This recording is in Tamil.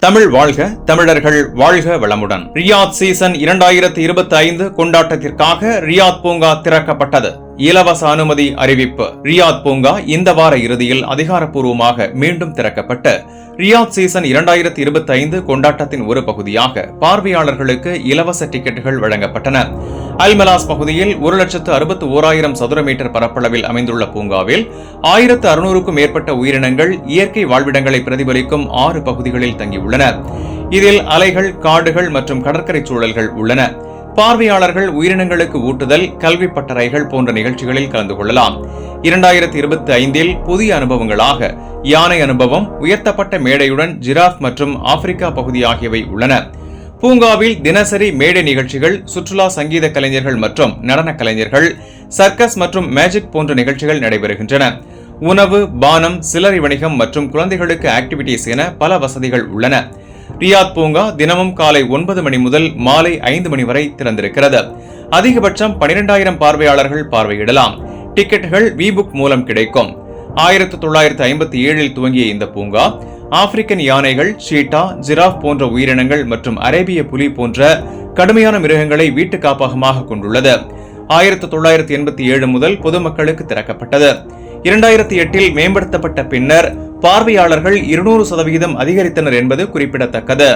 தமிழ் வாழ்க தமிழர்கள் வாழ்க வளமுடன். ரியாத் சீசன் இரண்டாயிரத்தி இருபத்தி ஐந்து கொண்டாட்டத்திற்காக ரியாத் பூங்கா திறக்கப்பட்டது. இலவச அனுமதி அறிவிப்பு. ரியாத் பூங்கா இந்த வார இறுதியில் அதிகாரப்பூர்வமாக மீண்டும் திறக்கப்பட்ட ரியாத் சீசன் இரண்டாயிரத்தி இருபத்தி ஐந்து கொண்டாட்டத்தின் ஒரு பகுதியாக பார்வையாளர்களுக்கு இலவச டிக்கெட்டுகள் வழங்கப்பட்டன. அல்மலாஸ் பகுதியில் ஒரு லட்சத்து அறுபத்து ஓராயிரம் சதுர மீட்டர் பரப்பளவில் அமைந்துள்ள பூங்காவில் ஆயிரத்து அறுநூறுக்கும் மேற்பட்ட உயிரினங்கள் இயற்கை வாழ்விடங்களை பிரதிபலிக்கும் ஆறு பகுதிகளில் தங்கியுள்ளன. இதில் அலைகள் காடுகள் மற்றும் கடற்கரை சூழல்கள் உள்ளன. பார்வையாளர்கள் உயிரினங்களுக்கு ஊட்டுதல் கல்வி பட்டறைகள் போன்ற நிகழ்ச்சிகளில் கலந்து கொள்ளலாம். இரண்டாயிரத்தி இருபத்தி ஐந்தில் புதிய அனுபவங்களாக யானை அனுபவம் உயர்த்தப்பட்ட மேடையுடன் ஜிராஃப் மற்றும் ஆப்பிரிக்கா பகுதி ஆகியவை உள்ளன. பூங்காவில் தினசரி மேடை நிகழ்ச்சிகள் சுற்றுலா சங்கீத கலைஞர்கள் மற்றும் நடன கலைஞர்கள் சர்க்கஸ் மற்றும் மேஜிக் போன்ற நிகழ்ச்சிகள் நடைபெறுகின்றன. உணவு பானம் சில்லறை வணிகம் மற்றும் குழந்தைகளுக்கு ஆக்டிவிட்டிஸ் என பல வசதிகள் உள்ளன. ரியாத் பூங்கா தினமும் காலை ஒன்பது மணி முதல் மாலை ஐந்து மணி வரை திறந்திருக்கிறது. அதிகபட்சம் பனிரெண்டாயிரம் பார்வையாளர்கள் பார்வையிடலாம். டிக்கெட்டுகள் வி புக் மூலம் கிடைக்கும். ஆயிரத்தி தொள்ளாயிரத்தி ஐம்பத்தி ஏழில் துவங்கிய இந்த பூங்கா ஆப்பிரிக்கன் யானைகள் ஷீட்டா ஜிராஃப் போன்ற உயிரினங்கள் மற்றும் அரேபிய புலி போன்ற கடுமையான மிருகங்களை வீட்டு காப்பகமாக கொண்டுள்ளது. ஆயிரத்தி தொள்ளாயிரத்தி எண்பத்தி ஏழு முதல் பொதுமக்களுக்கு திறக்கப்பட்டது. இரண்டாயிரத்தி எட்டில் மேம்படுத்தப்பட்ட பின்னர் பார்வையாளர்கள் இருநூறு சதவிகிதம் அதிகரித்தனர் என்பது குறிப்பிடத்தக்கது.